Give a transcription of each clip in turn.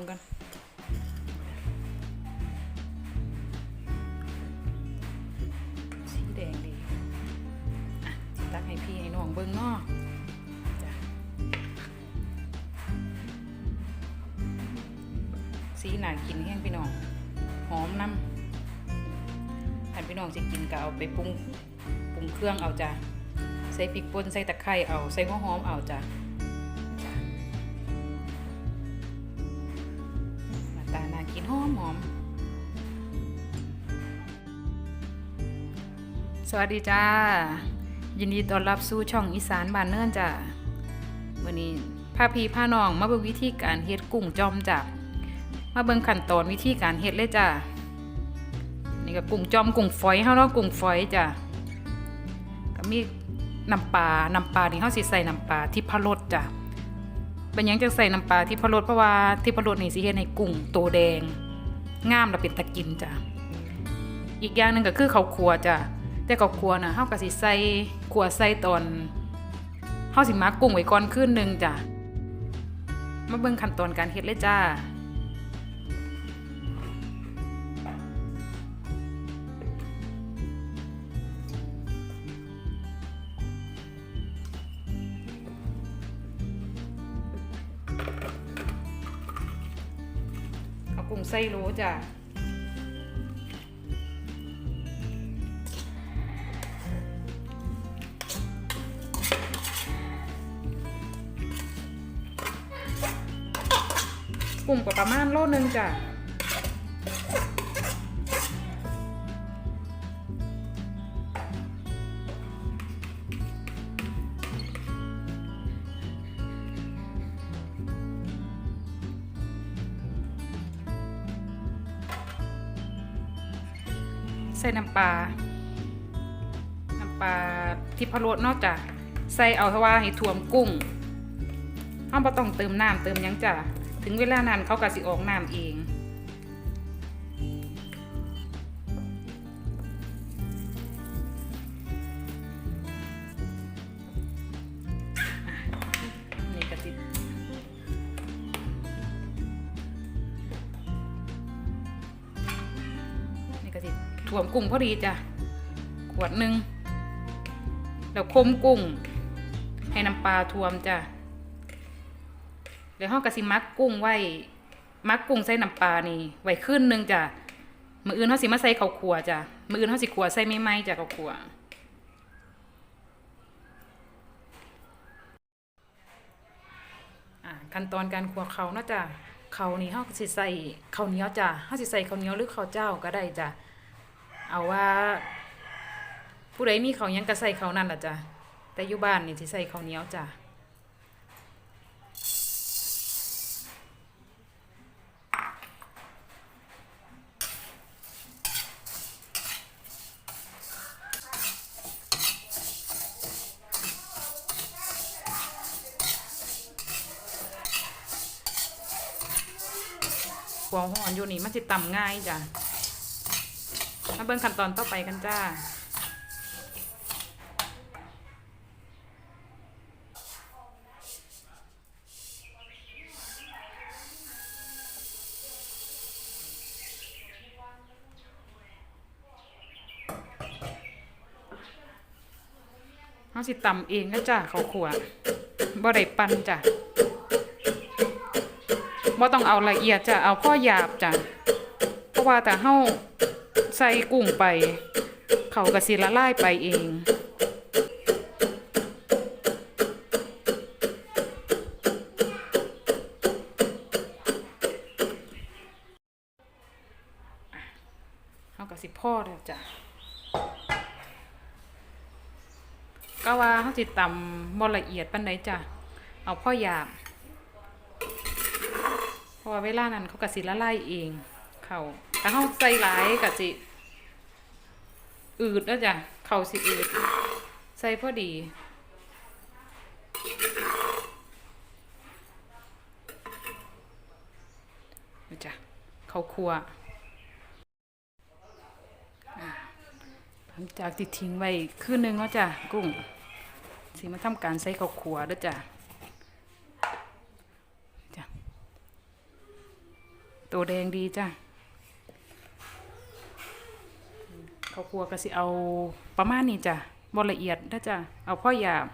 งกันสีแดงดีอะตักให้พี่ให้น้องเบิ่งเนาะจ้ะสีหนากินแห้งพี่น้อง หอมน้ำหันพี่น้องสิกินก็เอาไปปรุงปรุงเครื่องเอาจ้ะใส่พริกป่นใส่ตะไคร้เอา ใส่หัวหอมเอาจ้ะ หอมหอม สวัสดีจ้า ยินดีต้อนรับสู่ช่องอีสานบ้านเนินจ้ะวันนี้พาพีพาน้องมาเบิ่งวิธีการเฮ็ดกุ้งจอมจ้ะมาเบิ่งขั้นตอนวิธีการเฮ็ดเลยจ้ะนี่ก็กุ้งจอมกุ้งฝอยเฮาเนาะกุ้งฝอยจ้ะก็มีน้ำปลาน้ำปลานี่เขาสิใส่น้ำปลาที่พะรสจ้ะ เป็นยังจะใส่น้ำปลาที่พะรสเพราะว่าที่พะรสนี่สิเฮ็ดให้กุ้งโตแดงงามและเป็นตะกินจ้ะอีกอย่างหนึ่งก็คือข้าวคั่วจ้ะแต่ข้าวคั่วน่ะเฮาก็สิใส่คั่วใส่ตอนเฮาสิหมักกุ้งไว้ก่อนคืนหนึงจ้ะมาเบิ่งขั้นตอนการเฮ็ดเลยจ้า มไส้รู้จ้ะกลุ่มก็ประมาณโลนึงจ้ะ ใส่น้ำปลา น้ำปลาที่พะโล้นอกจากใส่เอาเทว่าให้ท่วมกุ้งเฮาบ่ต้องเติมน้ำเติมยังจ้ะถึงเวลานั้นเขาก็สิออกน้ำเอง สิถ่วมกุ้งพอดีจ้ะ ขวดหนึ่งแล้วคมกุ้ง ให้น้ำปลาท่วมจ้ะเดี๋ยวเฮากะสิมักกุ้งไว้ มักกุ้งใส่น้ำปลานี่ไว้ขึ้นนึงจ้ะมืออื่นเฮาสิมาใส่ข้าวคั่วจ้ะมืออื่นเฮาสิคั่วใส่ไม่ไหมจ้ะข้าวคั่วอ่าขั้นตอนการคั่วเขาเนาะจ้ะเขานี่เฮาก็สิใส่ข้าวเหนียวจ้ะเฮาสิใส่ข้าวเหนียวหรือข้าวเจ้าก็ได้จ้ะ เอาว่า ผู้ใดมีเขายังก็ใส่ข้านั่นล่ะจ้ะแต่อยู่บ้านนี่สิใส่เขาเหนียวจ้ะหัวหอนอยู่นี่มันสิต่ำง่ายจ้ะ มาเบิ่งขั้นตอนต่อไปกันจ้าเขาสิตำเองนะจ้ะเขาขัวบ่ได้ปั่นจ้ะบ่ต้องเอาละเอียดจ้ะเอาพ่อหยาบจ้ะเพราะว่าแต่เฮา ใส่กุ้งไป เขาก็สิละลายไปเองเฮาก็สิพ่อแล้วจ้ะก็ว่าเฮาสิตำบละเอียดปานใดจ้ะ เอาพ่อหยาบเพราะว่าเวลานั้นเขาก็สิละลายเอง เขาถ้าเขาใส่หลายก็สิ อืดแล้วจ้ะเขาสิอืดใส่พอดีจ้ะเขาวครัวอะหลังจากที่ทิ้งไว้คืนนึงแล้วจ้ะกุ้งสิมาทำการใส่ข้าวครัวเด้วยจ้ะจ้ะตัวแดงดีจ้ะ ข้าวคั่วก็สิเอาประมาณนี้จ้ะบ่ละเอียดนะจ้ะเอาพ่อหยาบ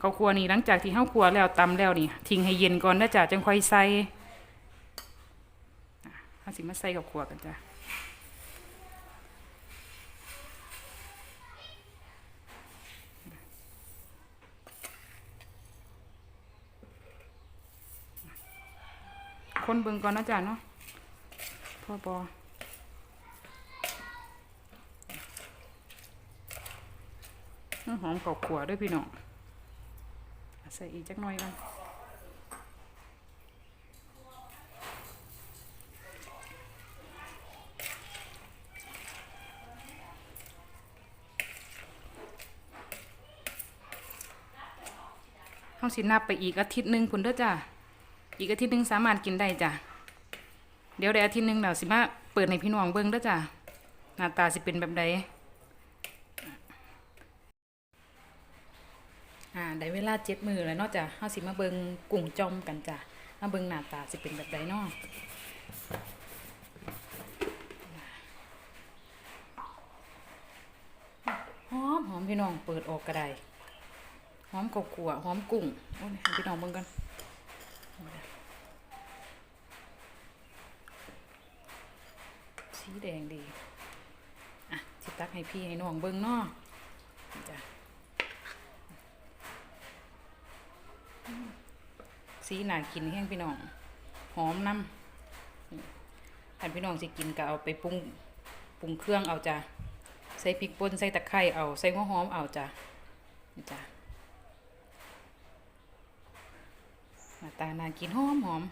ข้าวคั่วนี่หลังจากที่เฮาคั่วแล้วตำแล้วนี่ทิ้งให้เย็นก่อนนะจ้ะจังค่อยใส่อะเฮาสิมาใส่ข้าวคั่วกันจ้ะคนเบิ่งก่อนนะจ๊ะเนาะพ่อบอ หอมเกาขวด้วยพี่น้องอะใส่อีกจักหน่อยกันเฮาสินับไปอีกอาทิตย์หนึ่งพุ่นเด้อจ้ะอีกอาทิตย์หนึ่งสามารถกินได้จ้ะเดี๋ยวได้อาทิตย์หนึ่งแล้วสิมาเปิดให้พี่น้องเบิ่งเด้อจ้ะหน้าตาสิเป็นแบบใด อ่าได้เวลาเจ็ดมือแล้วนาะจ้ะเฮาสิมาเบิงกุ้งจอมกันจ้ะมาเบิงหน้าตาสิเป็นแบบใดเนาะหอมหอมพี่น้องเปิดออกก็ไดหอมข้าวคั่วหอมกุ้งโอ้ยพี่น้องเบิ่งกันสีแดงดี อะสิตักให้พี่ให้น้องเบิ่งเนาะจ้ะ อืมสีน่ากินแห้งพี่น้อง หอมน้ำถ้าพี่น้องสิกินก็เอาไปปรุงปรุงเครื่องเอาจ้ะใส่พริกป่นใส่ตะไคร้เอาใส่หัวหอมเอาจ้ะจ้ะหน้าตาน่ากินหอมหอม